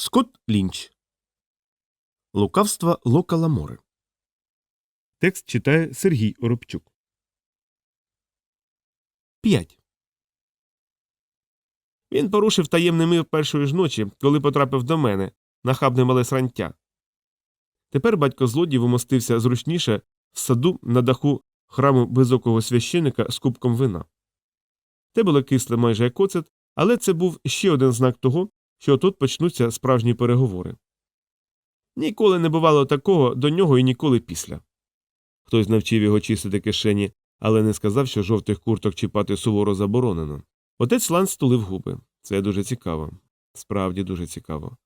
Скотт Лінч. Лукавство Лока Ламори. Текст читає Сергій Оробчук. 5. Він порушив таємний мир першої ж ночі, коли потрапив до мене, нахабне мале срантя. Тепер батько злодій вимостився зручніше в саду на даху храму безокого священика з кубком вина. Те було кисле майже як оцет, але це був ще один знак того, що тут почнуться справжні переговори. Ніколи не бувало такого до нього і ніколи після. Хтось навчив його чистити кишені, але не сказав, що жовтих курток чіпати суворо заборонено. Отець Ланс стулив губи. Це дуже цікаво. Справді дуже цікаво.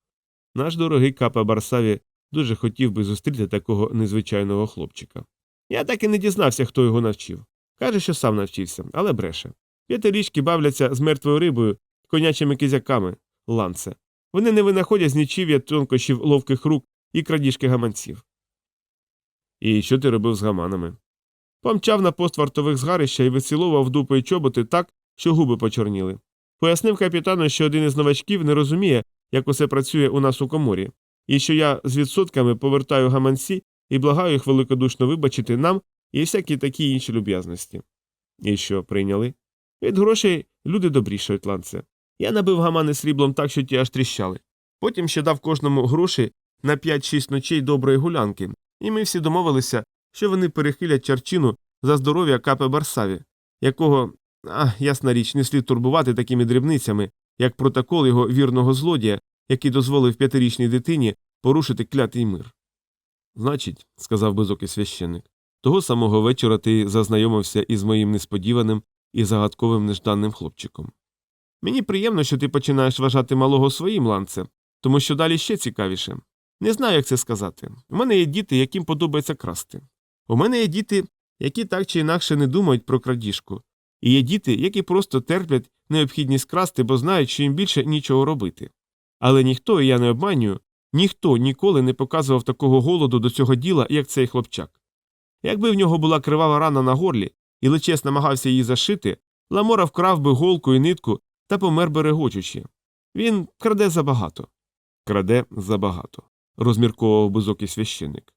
Наш дорогий капа Барсаві дуже хотів би зустріти такого незвичайного хлопчика. Я так і не дізнався, хто його навчив. Каже, що сам навчився, але бреше. П'ятирічки бавляться з мертвою рибою, конячими кизяками, ланце. Вони не винаходять з нічів'я тонкощів ловких рук і крадіжки гаманців. І що ти робив з гаманами? Помчав на пост вартових згарища і дупи й чоботи так, що губи почорніли. Пояснив капітану, що один із новачків не розуміє, як усе працює у нас у коморі, і що я з відсотками повертаю гаманці і благаю їх великодушно вибачити нам і всякі такі інші люб'язності. І що, прийняли? Від грошей люди добрішають, ланце. Я набив гамани сріблом так, що ті аж тріщали. Потім ще дав кожному гроші на 5-6 ночей доброї гулянки, і ми всі домовилися, що вони перехилять чарчину за здоров'я капе Барсаві, якого, а, ясна річ, не слід турбувати такими дрібницями, як протокол його вірного злодія, який дозволив п'ятирічній дитині порушити клятий мир. Значить, сказав безокий священник, того самого вечора ти зазнайомився із моїм несподіваним і загадковим нежданним хлопчиком. Мені приємно, що ти починаєш вважати малого своїм ланцем, тому що далі ще цікавіше. Не знаю, як це сказати. У мене є діти, яким подобається красти. У мене є діти, які так чи інакше не думають про крадіжку, і є діти, які просто терплять необхідність красти, бо знають, що їм більше нічого робити. Але ніхто, і я не обманюю, ніхто ніколи не показував такого голоду до цього діла, як цей хлопчак. Якби в нього була кривава рана на горлі, і личес намагався її зашити, Ламора вкрав би голку і нитку та помер би регочучи. Він краде забагато. Краде забагато, розмірковував безокий священник.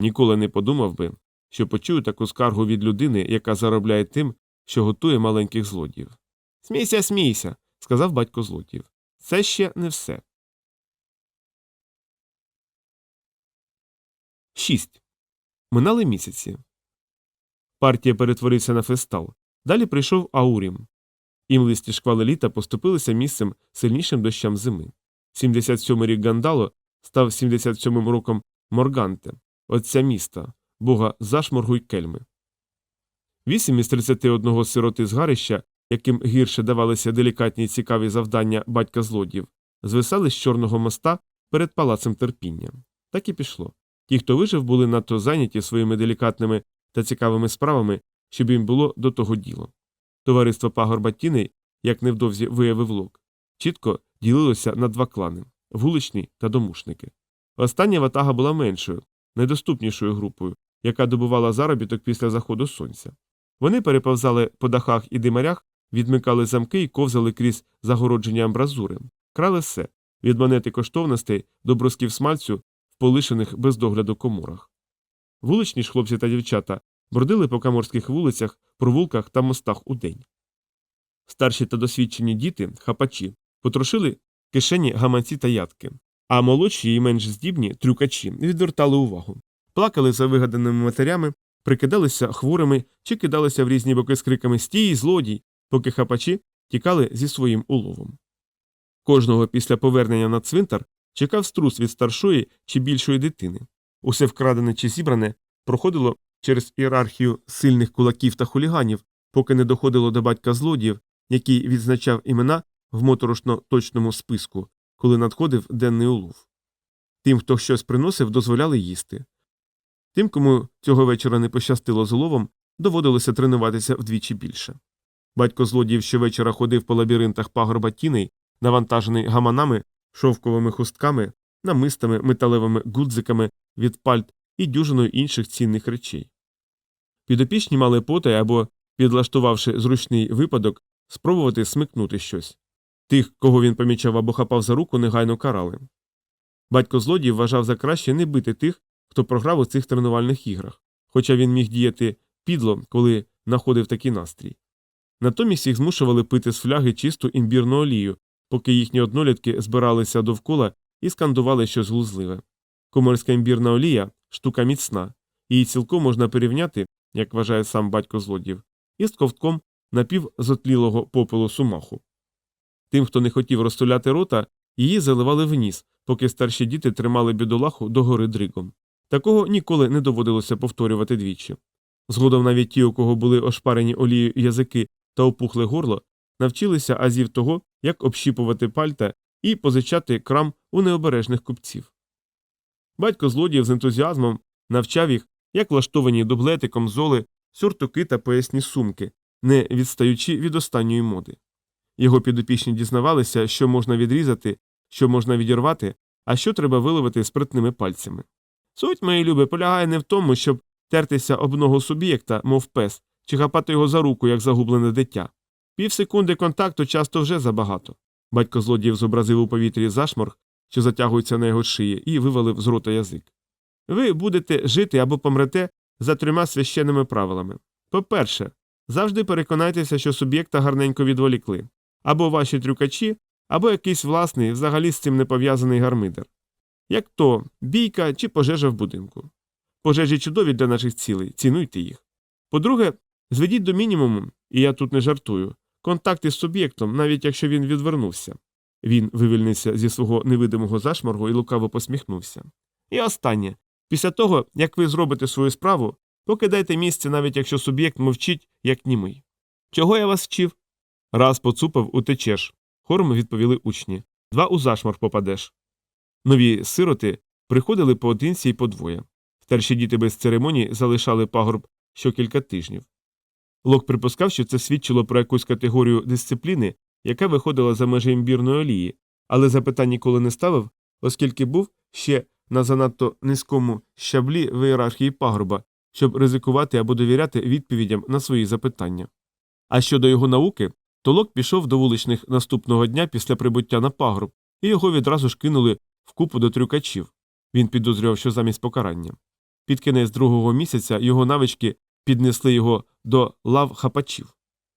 Ніколи не подумав би, що почую таку скаргу від людини, яка заробляє тим, що готує маленьких злодіїв. Смійся, смійся, сказав батько злодіїв. Це ще не все. 6. Минали місяці. Партія перетворився на фестал. Далі прийшов Аурім. Імлисті шквали літа поступилися місцем сильнішим дощам зими. 77-й рік Гандало став 77-м роком Морганте, отця міста, бога зашморгу й кельми. Вісім із 31 сироти згарища, яким гірше давалися делікатні й цікаві завдання батька злодіїв, звисали з чорного моста перед палацем терпіння. Так і пішло. Ті, хто вижив, були надто зайняті своїми делікатними та цікавими справами, щоб їм було до того діло. Товариство пагорба тіней, як невдовзі виявив лок, чітко ділилося на два клани вуличні та домушники. Остання ватага була меншою, найдоступнішою групою, яка добувала заробіток після заходу сонця. Вони переповзали по дахах і димарях, відмикали замки і ковзали крізь загородження амбразури, крали все від монети коштовностей до бросків смальцю в полишених без догляду коморах. Вуличні ж хлопці та дівчата бродили по каморських вулицях, провулках та мостах удень. Старші та досвідчені діти, хапачі, потрошили кишені гаманці та ядки, а молодші і менш здібні трюкачі відвертали увагу, плакали за вигаданими матерями, прикидалися хворими чи кидалися в різні боки з криками Стій, злодій, поки хапачі тікали зі своїм уловом. Кожного після повернення на цвинтар чекав струс від старшої чи більшої дитини. Усе вкрадене чи зібране проходило через ієрархію сильних кулаків та хуліганів, поки не доходило до батька злодіїв, який відзначав імена в моторошно точному списку, коли надходив денний улов. Тим, хто щось приносив, дозволяли їсти. Тим, кому цього вечора не пощастило з уловом, доводилося тренуватися вдвічі більше. Батько злодіїв щовечора ходив по лабіринтах пагорба тіней, навантажений гаманами, шовковими хустками, намистами, металевими гудзиками від пальт і дюжиною інших цінних речей. Підопічні мали потай або, підлаштувавши зручний випадок, спробувати смикнути щось. Тих, кого він помічав або хапав за руку, негайно карали. Батько злодій вважав за краще не бити тих, хто програв у цих тренувальних іграх, хоча він міг діяти підло, коли знаходив такий настрій. Натомість їх змушували пити з фляги чисту імбірну олію, поки їхні однолітки збиралися довкола і скандували щось глузливе. Коморська імбірна олія штука міцна, її цілком можна порівняти, як вважає сам батько злодіїв, із ковтком напівзотлілого попелу сумаху. Тим, хто не хотів розтуляти рота, її заливали в ніс, поки старші діти тримали бідолаху догори дригом. Такого ніколи не доводилося повторювати двічі. Згодом навіть ті, у кого були ошпарені олією язики та опухле горло, навчилися азів того, як общіпувати пальта і позичати крам у необережних купців. Батько злодіїв з ентузіазмом навчав їх, як влаштовані дублети, комзоли, сюртуки та поясні сумки, не відстаючи від останньої моди. Його підопічні дізнавалися, що можна відрізати, що можна відірвати, а що треба виловити спритними пальцями. Суть, мої люби, полягає не в тому, щоб тертися об ногу суб'єкта, мов пес, чи хапати його за руку, як загублене дитя. Півсекунди контакту часто вже забагато. Батько злодіїв зобразив у повітрі зашморг, що затягується на його шиї, і вивалив з рота язик. Ви будете жити або помрете за трьома священними правилами. По-перше, завжди переконайтеся, що суб'єкта гарненько відволікли, або ваші трюкачі, або якийсь власний, взагалі з цим не пов'язаний гармидер. Як то бійка чи пожежа в будинку. Пожежі чудові для наших цілей, цінуйте їх. По-друге, зведіть до мінімуму, і я тут не жартую, контакти з суб'єктом, навіть якщо він відвернувся. Він вивільнився зі свого невидимого зашморгу і лукаво посміхнувся. І останнє після того, як ви зробите свою справу, покидайте місце, навіть якщо суб'єкт мовчить, як німий. Чого я вас вчив? Раз поцупав, утечеш. Хором відповіли учні. Два у зашморг попадеш. Нові сироти приходили поодинці і подвоє. Старші діти без церемоній залишали пагорб щокілька тижнів. Лок припускав, що це свідчило про якусь категорію дисципліни, яка виходила за межі імбірної олії, але запитань ніколи не ставив, оскільки був ще на занадто низькому щаблі в ієрархії пагорба, щоб ризикувати або довіряти відповідям на свої запитання. А щодо його науки, то Лок пішов до вуличних наступного дня після прибуття на пагорб, і його відразу ж кинули в купу до трюкачів. Він підозрював, що замість покарання. Під кінець другого місяця його навички піднесли його до лав хапачів.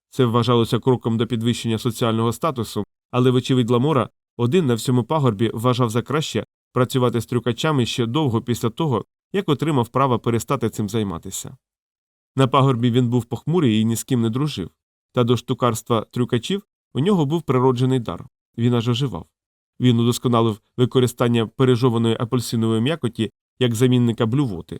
Це вважалося кроком до підвищення соціального статусу, але, вочевидь Ламора, один на всьому пагорбі вважав за краще працювати з трюкачами ще довго після того, як отримав право перестати цим займатися. На пагорбі він був похмурий і ні з ким не дружив, та до штукарства трюкачів у нього був природжений дар він аж оживав. Він удосконалив використання пережованої апельсинової м'якоті як замінника блювоти.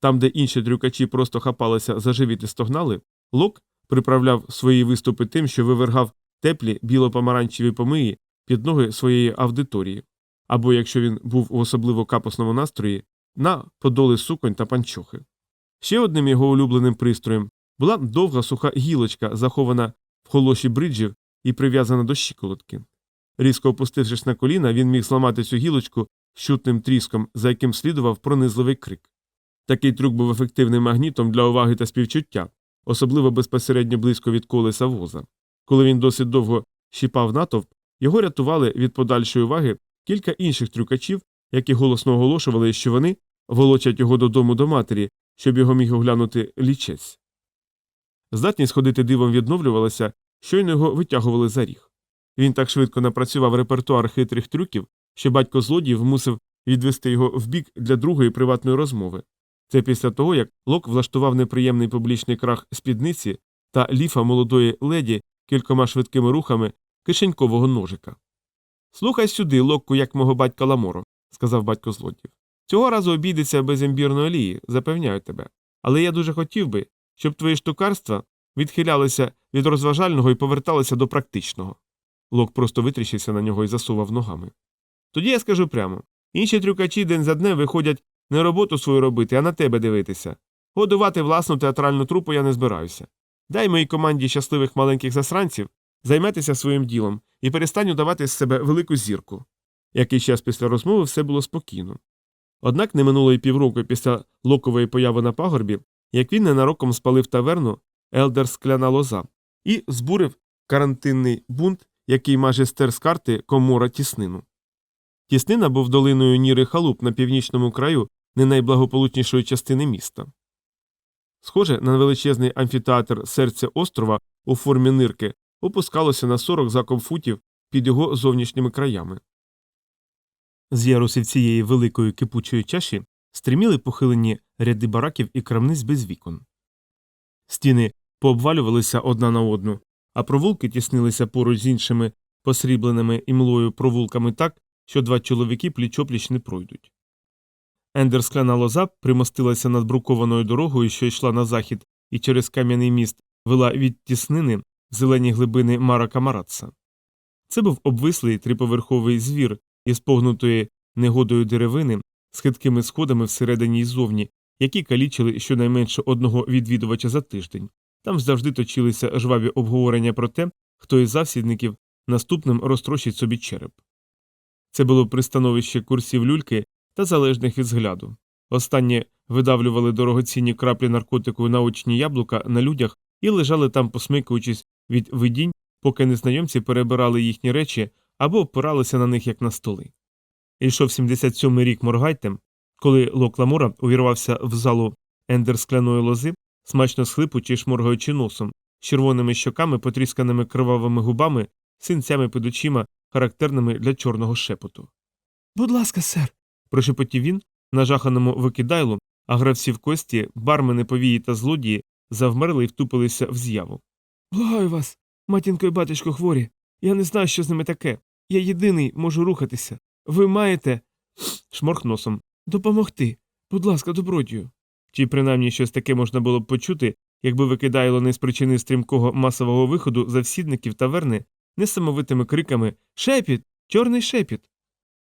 Там, де інші трюкачі просто хапалися за живіт і стогнали, Лок приправляв свої виступи тим, що вивергав теплі біло-помаранчеві помиї під ноги своєї аудиторії, або, якщо він був у особливо капусному настрої, на подоли суконь та панчохи. Ще одним його улюбленим пристроєм була довга суха гілочка, захована в холоші бриджів і прив'язана до щиколотки. Різко опустившись на коліна, він міг зламати цю гілочку щутним тріском, за яким слідував пронизливий крик. Такий трюк був ефективним магнітом для уваги та співчуття, особливо безпосередньо близько від колеса воза. Коли він досить довго щіпав натовп, його рятували від подальшої уваги кілька інших трюкачів, які голосно оголошували, що вони волочать його додому до матері, щоб його міг оглянути лічець. Здатність ходити дивом відновлювалася, щойно його витягували за ріг. Він так швидко напрацював репертуар хитрих трюків, що батько злодіїв мусив відвести його вбік для другої приватної розмови. Це після того, як Лок влаштував неприємний публічний крах спідниці та ліфа молодої леді кількома швидкими рухами кишенькового ножика. Слухай сюди, Локку, як мого батька Ламоро, сказав батько злодіїв. Цього разу обійдеться без імбірної олії, запевняю тебе. Але я дуже хотів би, щоб твої штукарства відхилялися від розважального і поверталися до практичного. Лок просто витріщився на нього і засував ногами. Тоді я скажу прямо інші трюкачі день за днем виходять не роботу свою робити, а на тебе дивитися. Годувати власну театральну трупу я не збираюся. Дай моїй команді щасливих маленьких засранців займетися своїм ділом і перестань удавати з себе велику зірку. Який час після розмови все було спокійно. Однак не минуло й півроку після локової появи на пагорбі, як він ненароком спалив таверну Елдер Скляна лоза і збурив карантинний бунт який майже стер з карти комора тіснину. Тіснина був долиною Ніри Халуп на північному краю не найблагополучнішої частини міста. Схоже на величезний амфітеатр серця острова у формі нирки опускалося на 40 заком футів під його зовнішніми краями. З ярусів цієї великої кипучої чаші стриміли похилені ряди бараків і крамниць без вікон. Стіни пообвалювалися одна на одну, а провулки тіснилися поруч з іншими посрібленими імлою провулками так, що два чоловіки пліч-опліч не пройдуть. Ендер скляна лоза примостилася над брукованою дорогою, що йшла на захід, і через кам'яний міст вела від тіснини зелені глибини Мара Камаратса. Це був обвислий триповерховий звір із погнутої негодою деревини з хиткими сходами всередині і зовні, які калічили щонайменше одного відвідувача за тиждень. Там завжди точилися жваві обговорення про те, хто із завсідників наступним розтрощить собі череп. Це було пристановище курсів люльки та залежних від згляду. Останні видавлювали дорогоцінні краплі наркотику на очні яблука на людях і лежали там, посмикуючись від видінь, поки незнайомці перебирали їхні речі або опиралися на них як на столи. Ішов 77-й рік Моргайтем, коли Лок Ламура увірвався в залу ендер скляної лози, смачно схлипучи й шморгаючи носом, з червоними щоками, потрісканими кривавими губами, синцями під очима, характерними для чорного шепоту. Будь ласка, сер. Прошепотів він, нажаханому викидайлу, а гравці в кості, бармени, повії та злодії завмерли і втупилися в з'яву. Благаю вас, матінко і батечко хворі. Я не знаю, що з ними таке. Я єдиний можу рухатися. Ви маєте. шморх носом. Допомогти. Будь ласка, добродію. Чи принаймні щось таке можна було б почути, якби викидайло не з причини стрімкого масового виходу завсідників таверни несамовитими криками Шепіт! Чорний шепіт.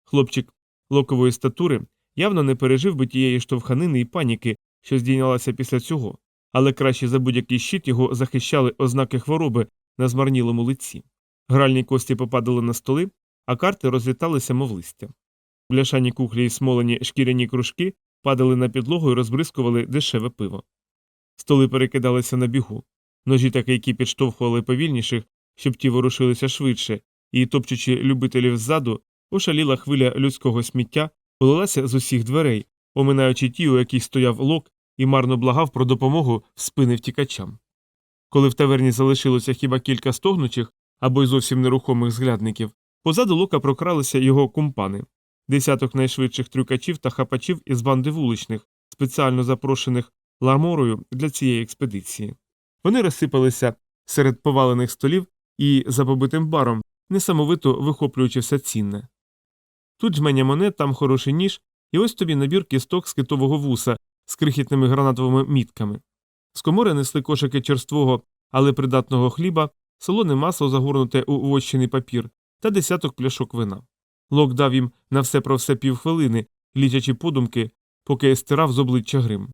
Хлопчик локової статури явно не пережив би тієї штовханини і паніки, що здійнялася після цього, але краще за будь-який щит його захищали ознаки хвороби на змарнілому лиці. Гральні кості попадали на столи, а карти розліталися, мов листя. Бляшані кухлі і смолені шкіряні кружки падали на підлогу і розбризкували дешеве пиво. Столи перекидалися на бігу. Ножі та кийки підштовхували повільніших, щоб ті ворушилися швидше, і, топчучи любителів ззаду, ошаліла хвиля людського сміття полилася з усіх дверей, оминаючи ті, у яких стояв лок, і марно благав про допомогу в спини втікачам. Коли в таверні залишилося хіба кілька стогнучих або й зовсім нерухомих зглядників, позаду лока прокралися його кумпани, десяток найшвидших трюкачів та хапачів із банди вуличних, спеціально запрошених ламорою для цієї експедиції. Вони розсипалися серед повалених столів і за побитим баром, несамовито вихоплюючи все цінне. Тут жменя монет, там хороший ніж, і ось тобі набір кісток з китового вуса з крихітними гранатовими мітками. З комори несли кошики черствого, але придатного хліба, солоне масло загорнуте у вощений папір та десяток пляшок вина. Лок дав їм на все про все півхвилини, лічачи подумки, поки стирав з обличчя грим.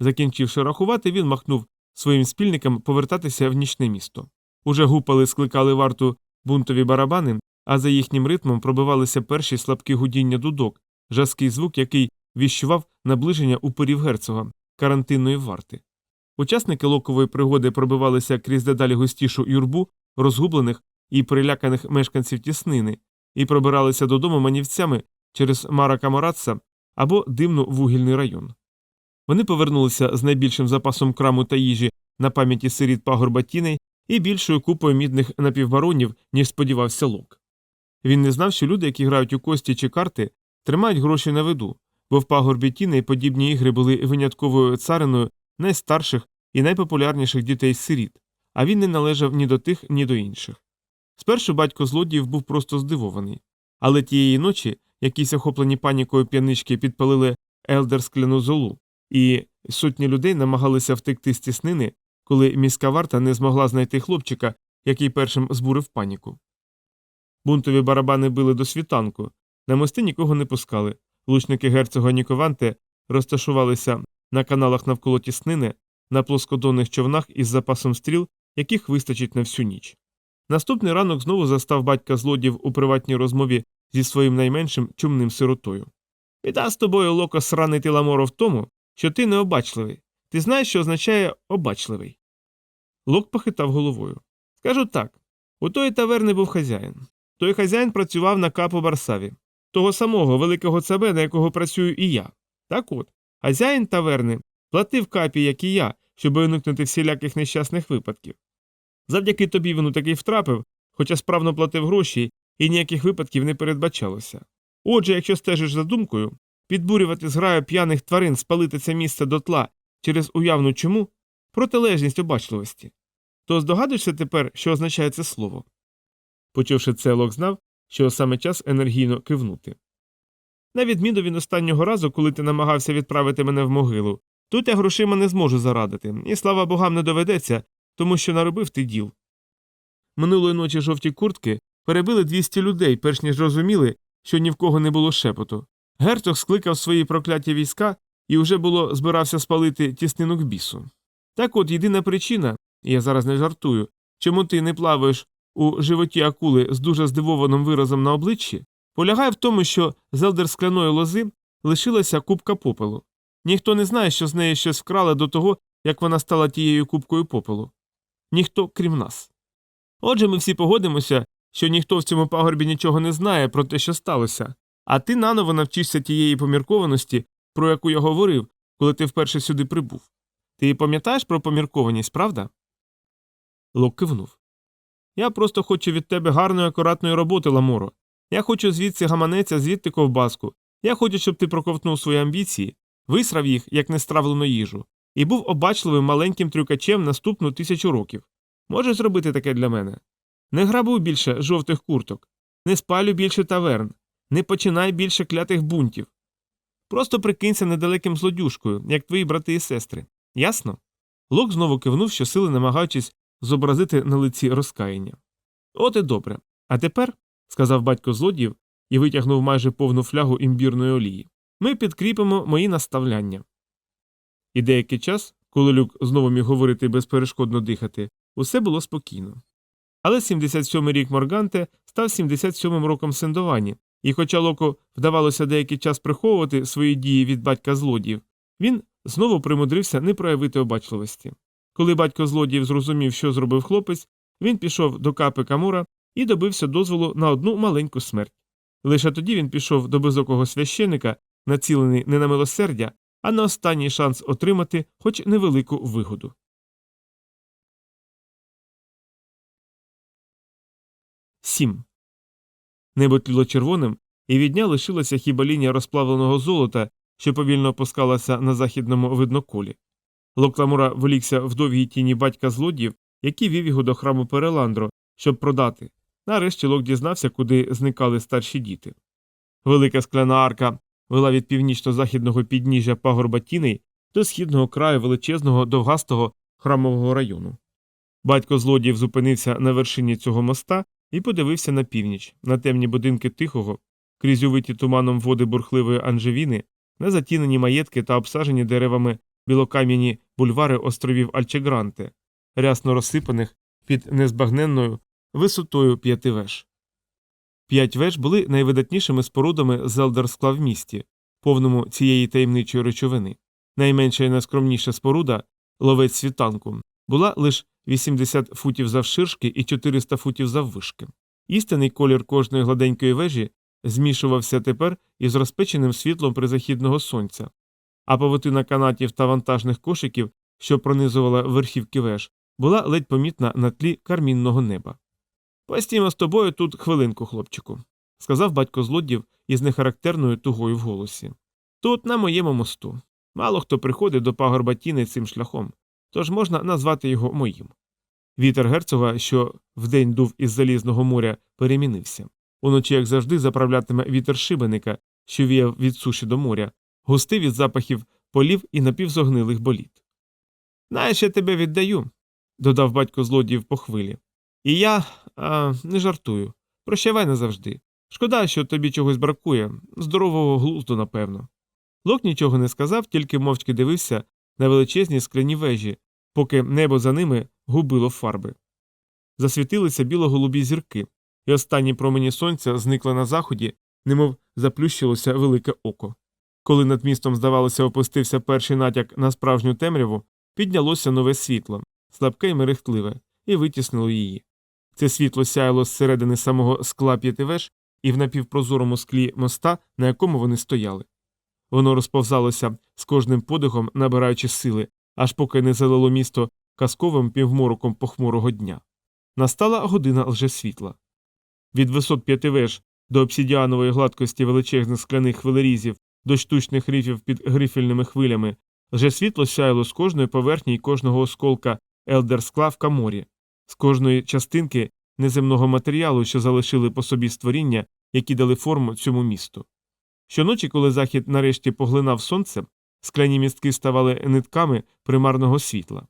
Закінчивши рахувати, він махнув своїм спільникам повертатися в нічне місто. Уже гупали, скликали варту бунтові барабани, а за їхнім ритмом пробивалися перші слабкі гудіння дудок, жаский звук, який віщував наближення упорів герцога, карантинної варти. Учасники локової пригоди пробивалися крізь дедалі густішу юрбу розгублених і переляканих мешканців тіснини і пробиралися додому манівцями через Мара Камаратса або димно вугільний район. Вони повернулися з найбільшим запасом краму та їжі на пам'яті сиріт пагорба тіней і більшою купою мідних напівбаронів, ніж сподівався Лок. Він не знав, що люди, які грають у кості чи карти, тримають гроші на виду, бо в пагорбі тіней подібні ігри були винятковою цариною найстарших і найпопулярніших дітей сиріт, а він не належав ні до тих, ні до інших. Спершу батько злодіїв був просто здивований. Але тієї ночі якісь охоплені панікою п'янички підпалили елдер скляну золу, і сотні людей намагалися втекти з тіснини, коли міська варта не змогла знайти хлопчика, який першим збурив паніку. Бунтові барабани били до світанку, на мости нікого не пускали. Лучники герцога Нікованте розташувалися на каналах навколо тіснини, на плоскодонних човнах із запасом стріл, яких вистачить на всю ніч. Наступний ранок знову застав батька злодів у приватній розмові зі своїм найменшим чумним сиротою. Біда з тобою, Локо, сраний ти ламоро в тому, що ти необачливий. Ти знаєш, що означає обачливий. Лок похитав головою. Скажу так У тої таверни був хазяїн. Той хазяїн працював на капу Барсаві, того самого великого цабе, на якого працюю і я. Так от, хазяїн таверни платив капі, як і я, щоб уникнути всіляких нещасних випадків. Завдяки тобі він у такий втрапив, хоча справно платив гроші і ніяких випадків не передбачалося. Отже, якщо стежиш за думкою, підбурювати зграю п'яних тварин спалити це місце дотла через уявну чому протилежність обачливості. То здогадуєшся тепер, що означає це слово? Почувши це, Лок знав, що саме час енергійно кивнути. На відміну від останнього разу, коли ти намагався відправити мене в могилу, тут я грошима не зможу зарадити, і слава богам не доведеться, тому що наробив ти діл. Минулої ночі жовті куртки перебили 200 людей, перш ніж розуміли, що ні в кого не було шепоту. Герцог скликав свої прокляті війська і вже було збирався спалити тіснину к бісу. Так от єдина причина, я зараз не жартую, чому ти не плаваєш у животі акули з дуже здивованим виразом на обличчі, полягає в тому, що з елдер скляної лози лишилася купка попелу. Ніхто не знає, що з неї щось вкрали до того, як вона стала тією купкою попелу. Ніхто, крім нас. Отже, ми всі погодимося, що ніхто в цьому пагорбі нічого не знає про те, що сталося, а ти наново навчишся тієї поміркованості, про яку я говорив, коли ти вперше сюди прибув. Ти пам'ятаєш про поміркованість, правда? Лок кивнув. Я просто хочу від тебе гарної акуратної роботи, Ламоро. Я хочу звідси гаманець, звідти ковбаску. Я хочу, щоб ти проковтнув свої амбіції, висрав їх, як нестравлену їжу, і був обачливим маленьким трюкачем наступну тисячу років. Можеш зробити таке для мене? Не грабуй більше жовтих курток, не спалю більше таверн, не починай більше клятих бунтів. Просто прикинься недалеким злодюшкою, як твої брати і сестри. Ясно? Лок знову кивнув, щосили намагаючись зобразити на лиці розкаяння. От і добре. А тепер, сказав батько злодіїв і витягнув майже повну флягу імбірної олії, ми підкріпимо мої наставляння. І деякий час, коли люк знову міг говорити безперешкодно дихати, усе було спокійно. Але 77-й рік Морганте став 77-м роком сендовані, і хоча Локо вдавалося деякий час приховувати свої дії від батька злодіїв, він знову примудрився не проявити обачливості. Коли батько злодіїв зрозумів, що зробив хлопець, він пішов до капи Камура і добився дозволу на одну маленьку смерть. Лише тоді він пішов до безокого священика, націлений не на милосердя, а на останній шанс отримати хоч невелику вигоду. Сім. Небо тліло червоним, і від дня лишилася хіба лінія розплавленого золота, що повільно опускалася на західному видноколі. Локламура волікся в довгій тіні батька злодіїв, який вів його до храму Переландро, щоб продати. Нарешті Лок дізнався, куди зникали старші діти. Велика скляна арка вела від північно-західного підніжжя пагорба тіней до східного краю величезного довгастого храмового району. Батько злодіїв зупинився на вершині цього моста і подивився на північ, на темні будинки тихого, крізь увиті туманом води бурхливої Анжевіни, на затінені маєтки та обсажені деревами білокам'яні бульвари островів Альчегранте, рясно розсипаних під незбагненною висотою п'яти веж. П'ять веж були найвидатнішими спорудами з Елдерскла в місті, повному цієї таємничої речовини. Найменша і найскромніша споруда ловець світанку була лише 80 футів завширшки і 400 футів заввишки. Істинний колір кожної гладенької вежі змішувався тепер із розпеченим світлом призахідного сонця, а павутина канатів та вантажних кошиків, що пронизувала верхівки веж, була ледь помітна на тлі кармінного неба. Постіймо з тобою тут хвилинку, хлопчику, сказав батько злодів із нехарактерною тугою в голосі. Тут, на моєму мосту. Мало хто приходить до пагорба тіни цим шляхом, тож можна назвати його моїм. Вітер герцога, що вдень дув із залізного моря, перемінився. Уночі, як завжди, заправлятиме вітер шибеника, що віяв від суші до моря, густий від запахів полів і напівзогнилих боліт. Знаєш, я тебе віддаю, додав батько злодіїв по хвилі. І я а, не жартую. Прощавай назавжди. Шкода, що тобі чогось бракує, здорового глузду, напевно. Лок нічого не сказав, тільки мовчки дивився на величезні скляні вежі, поки небо за ними губило фарби. Засвітилися біло-голубі зірки, і останні промені сонця зникли на заході, немов заплющилося велике око. Коли над містом, здавалося, опустився перший натяк на справжню темряву, піднялося нове світло, слабке й мерехтливе, і витіснило її. Це світло сяяло зсередини самого скла п'ятивеж і в напівпрозорому склі моста, на якому вони стояли. Воно розповзалося з кожним подихом, набираючи сили, аж поки не залило місто казковим півмороком похмурого дня. Настала година лжесвітла. Від висот п'ятивеж до обсідіанової гладкості величезних скляних хвилерізів до штучних рифів під грифельними хвилями, лжесвітло сяяло з кожної поверхні й кожного осколка елдерскла в каморі, з кожної частинки неземного матеріалу, що залишили по собі створіння, які дали форму цьому місту. Щоночі, коли захід нарешті поглинав сонце, скляні містки ставали нитками примарного світла.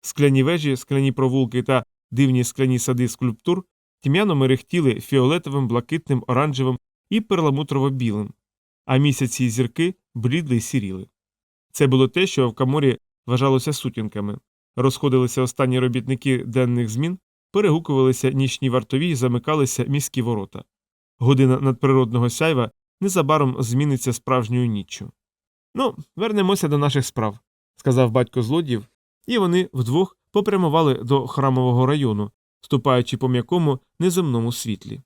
Скляні вежі, скляні провулки та дивні скляні сади скульптур тьмяно мерехтіли фіолетовим, блакитним, оранжевим і перламутрово-білим, а місяці й зірки блідли й сіріли. Це було те, що в каморі вважалося сутінками. Розходилися останні робітники денних змін, перегукувалися нічні вартові і замикалися міські ворота. Година надприродного сяйва незабаром зміниться справжньою ніччю. Ну, вернемося до наших справ, сказав батько злодіїв, і вони вдвох попрямували до храмового району, ступаючи по м'якому неземному світлі.